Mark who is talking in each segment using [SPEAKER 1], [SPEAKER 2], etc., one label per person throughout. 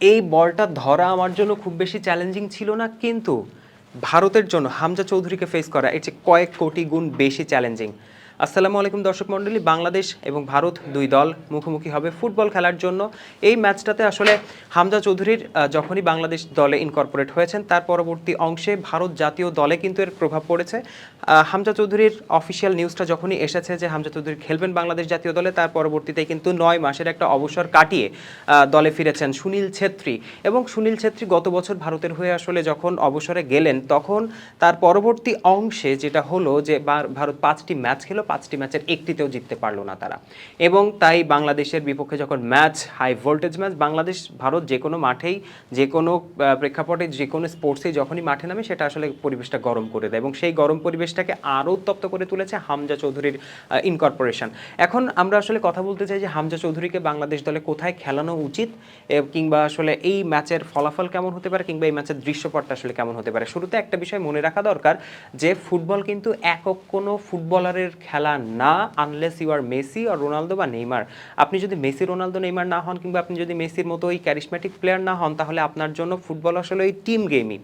[SPEAKER 1] এই বলটা ধরা আমার জন্য খুব বেশি চ্যালেঞ্জিং ছিল না, কিন্তু ভারতের জন্য হামজা চৌধুরীকে ফেস করা, এর চেয়ে কয়েক কোটি গুণ বেশি চ্যালেঞ্জিং আসসালামু আলাইকুম দর্শক মণ্ডলী, বাংলাদেশ এবং ভারত দুই দল মুখোমুখি হবে ফুটবল খেলার জন্য। এই ম্যাচটাতে আসলে হামজা চৌধুরীর যখনই বাংলাদেশ দলে ইনকর্পোরেট হয়েছেন, তার পরবর্তী অংশে ভারত জাতীয় দলে কিন্তু এর প্রভাব পড়েছে। হামজা চৌধুরীর অফিসিয়াল নিউজটা যখনই এসেছে যে হামজা চৌধুরী খেলবেন বাংলাদেশ জাতীয় দলে, তার পরবর্তীতে কিন্তু নয় মাসের একটা অবসর কাটিয়ে দলে ফিরেছেন সুনীল ছেত্রী। এবং সুনীল ছেত্রী গত বছর ভারতের হয়ে আসলে যখন অবসরে গেলেন, তখন তার পরবর্তী অংশে যেটা হলো যে ভারত পাঁচটি ম্যাচ খেলো পাঁচটি ম্যাচের একটিতেও জিততে পারল না তারা। এবং তাই বাংলাদেশের বিপক্ষে যখন match, high voltage match, Bangladesh, Bharat যে কোনো মাঠেই, যে কোনো প্রেক্ষাপটে, যে কোনো স্পোর্টসেই যখনই মাঠে নামে, সেটা আসলে পরিবেশটা গরম করে দেয় এবং সেই গরম পরিবেশটাকে আরও উত্তপ্ত করে তুলেছে হামজা চৌধুরীর ইনকর্পোরেশন এখন আমরা আসলে কথা বলতে চাই যে হামজা চৌধুরীকে বাংলাদেশ দলে কোথায় খেলানো উচিত কিংবা আসলে এই ম্যাচের ফলাফল কেমন হতে পারে, কিংবা এই ম্যাচের দৃশ্যপটটা আসলে কেমন হতে পারে? শুরুতে একটা বিষয় মনে রাখা দরকার যে ফুটবল কিন্তু একক কোনো ফুটবলারের খেলা না আনলেস ইউ আর মেসি আর রোনালদো বা নেইমার আপনি যদি মেসি রোনালদো নেইমার না হন কিংবা আপনি যদি মেসির মতো ওই ক্যারিসম্যাটিক প্লেয়ার না হন, তাহলে আপনার জন্য ফুটবল আসলে ওই টিম গেমই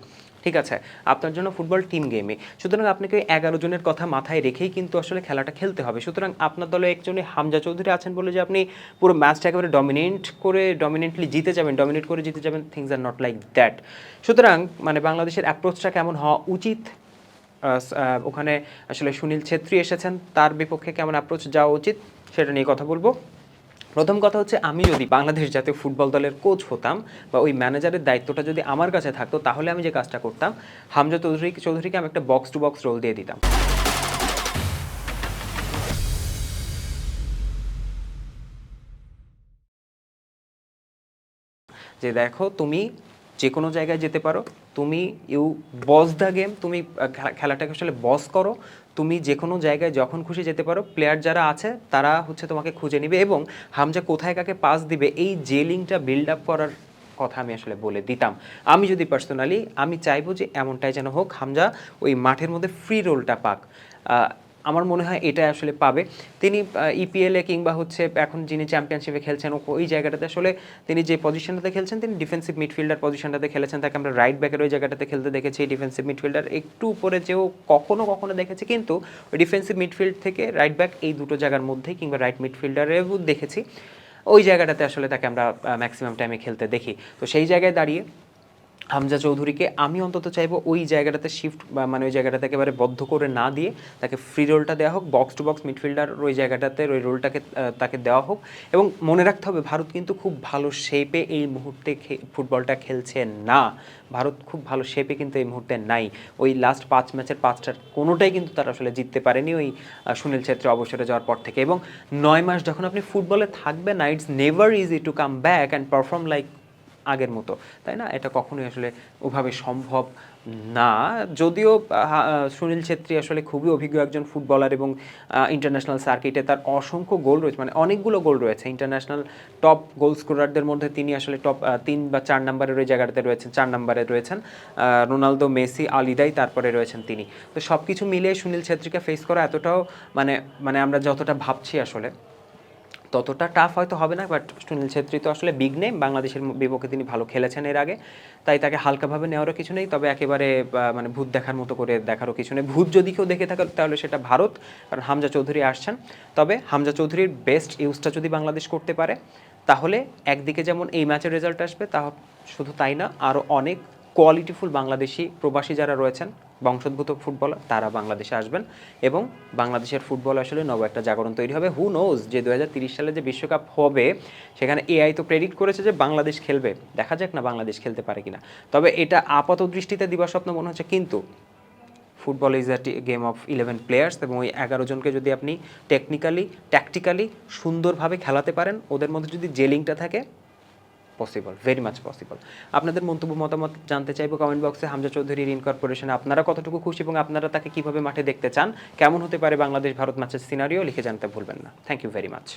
[SPEAKER 1] ঠিক আছে? আপনার জন্য ফুটবল টিম গেমে সুতরাং আপনাকে ওই এগারো জনের কথা মাথায় রেখেই কিন্তু আসলে খেলাটা খেলতে হবে। সুতরাং আপনার দলে একজনে হামজা চৌধুরী আছেন বলে যে আপনি পুরো ম্যাচটা একেবারে ডমিনেট করে ডমিনেন্টলি জিতে যাবেন ডমিনেট করে জিতে যাবেন things are not like that সুতরাং মানে বাংলাদেশের অ্যাপ্রোচটা কেমন হওয়া উচিত? ওখানে আসলে সুনীল ছেত্রী এসেছেন। তার বিপক্ষে কেমন অ্যাপ্রোচ যাওয়া উচিত সেটা নিয়ে কথা বলব। প্রথম কথা হচ্ছে, আমি যদি বাংলাদেশ জাতীয় ফুটবল দলের কোচ হতাম বা ওই ম্যানেজারের দায়িত্বটা যদি আমার কাছে থাকতো, তাহলে আমি যে কাজটা করতাম, হামজা চৌধুরী, চৌধুরীকে আমি একটা বক্স টু বক্স রোল দিয়ে দিতাম। যে দেখো, তুমি যে কোনো জায়গায় যেতে পারো। তুমি ইউ বস দ্য গেম তুমি খেলাটাকে আসলে বস করো। তুমি যে কোনো জায়গায় যখন খুশি যেতে পারো প্লেয়ার যারা আছে, তারা হচ্ছে তোমাকে খুঁজে নিবে এবং হামজা কোথায় কাকে পাস দিবে, এই যে লিঙ্কটা বিল্ড আপ করার কথা আমি আসলে বলে দিতাম। আমি যদি পার্সোনালি আমি চাইব যে এমনটাই যেন হোক, হামজা ওই মাঠের মধ্যে ফ্রি রোলটা পাক। আমার মনে হয় এটা আসলে পাবে। তিনি ইপিএলে কিংবা হচ্ছে এখন যিনি চ্যাম্পিয়নশিপে খেলছেন ওই জায়গাটাতে আসলে তিনি যে পজিশনটাতে খেলছেন, তিনি ডিফেন্সিভ মিডফিল্ডার পজিশনটাতে খেলেছেন। তাকে আমরা রাইট ব্যাকের ওই জায়গাটাতে খেলতে দেখেছি ডিফেন্সিভ মিডফিল্ডার একটু উপরে যেও কখনো কখনো দেখেছি, কিন্তু ডিফেন্সিভ মিডফিল্ড থেকে রাইট ব্যাক এই দুটো জায়গার মধ্যেই কিংবা রাইট মিডফিল্ডারেও দেখেছি। ওই জায়গাটাতে আসলে তাকে আমরা ম্যাক্সিমাম টাইমে খেলতে দেখি। তো সেই জায়গায় দাঁড়িয়ে হামজা চৌধুরীকে আমি অন্তত চাইব ওই জায়গাটাতে শিফট মানে ওই জায়গাটাতে একেবারে বদ্ধ করে না দিয়ে তাকে ফ্রি রোলটা দেওয়া হোক বক্স টু বক্স মিডফিল্ডার ওই জায়গাটাতে, ওই রোলটাকে তাকে দেওয়া হোক। এবং মনে রাখতে হবে, ভারত কিন্তু খুব ভালো শেপে এই মুহূর্তে ফুটবলটা খেলছে না। ভারত খুব ভালো শেপে কিন্তু এই মুহূর্তে নাই। ওই লাস্ট পাঁচ ম্যাচের পাঁচটার কোনোটাই কিন্তু তারা আসলে জিততে পারেনি ওই সুনীল ছেত্রী অবসরে যাওয়ার পর থেকে। এবং নয় মাস যখন আপনি ফুটবলে থাকবেন না it's never easy to come back and perform like আগের মতো, তাই না? এটা কখনোই আসলে ওভাবে সম্ভব না। যদিও সুনীল ছেত্রী আসলে খুবই অভিজ্ঞ একজন ফুটবলার এবং ইন্টারন্যাশনাল সার্কিটে তার অসংখ্য গোল রয়েছে মানে অনেকগুলো গোল রয়েছে। ইন্টারন্যাশনাল টপ গোল স্কোরারদের মধ্যে তিনি আসলে টপ তিন বা চার নম্বরের ওই জায়গাটাতে রয়েছেন, চার নম্বরে রয়েছেন রোনালদো, মেসি, আলিদাই, তারপরে রয়েছেন তিনি। তো সব কিছু মিলিয়ে সুনীল ছেত্রীকে ফেস করা এতটাও মানে মানে আমরা যতটা ভাবছি আসলে ততটা টাফ হয়তো হবে না বাট সুনীল ছেত্রী তো আসলে বিগ নেম বাংলাদেশের বিপক্ষে তিনি ভালো খেলেছেন এর আগে, তাই তাকে হালকাভাবে নেওয়ারও কিছু নেই, তবে একেবারে মানে ভূত দেখার মতো করে দেখারও কিছু নেই। ভূত যদি কেউ দেখে থাকে, তাহলে সেটা ভারত, কারণ হামজা চৌধুরী আসছেন। তবে হামজা চৌধুরীর বেস্ট ইউজটা যদি বাংলাদেশ করতে পারে, তাহলে একদিকে যেমন এই ম্যাচের রেজাল্ট আসবে তা শুধু তাই না আরও অনেক কোয়ালিটিফুল বাংলাদেশি প্রবাসী যারা রয়েছেন, বংশোদ্ভূত ফুটবলার, তারা বাংলাদেশে আসবেন এবং বাংলাদেশের ফুটবল আসলে নব একটা জাগরণ তৈরি হবে। হু নোজ যে দু সালে যে বিশ্বকাপ হবে, সেখানে এআই তো প্রেডিক্ট করেছে যে বাংলাদেশ খেলবে। দেখা যাক না বাংলাদেশ খেলতে পারে কিনা। তবে এটা আপাত দৃষ্টিতে দিবাস্বপ্ন মনে হচ্ছে, কিন্তু football is a game of eleven players এবং ওই এগারো জনকে যদি আপনি টেকনিক্যালি ট্যাকটিক্যালি সুন্দরভাবে খেলাতে পারেন, ওদের মধ্যে যদি জেলিংটা থাকে পসিবল ভেরি মাচ পসিবল আপনাদের মন্তব্য, মতামত জানতে চাইব কমেন্ট বক্সে হামজা চৌধুরীর ইনকর্পোরেশনে আপনারা কতটুকু খুশি এবং আপনারা তাকে কীভাবে মাঠে দেখতে চান? কেমন হতে পারে বাংলাদেশ ভারত ম্যাচের সিনারিও লিখে জানতে ভুলবেন না। Thank you very much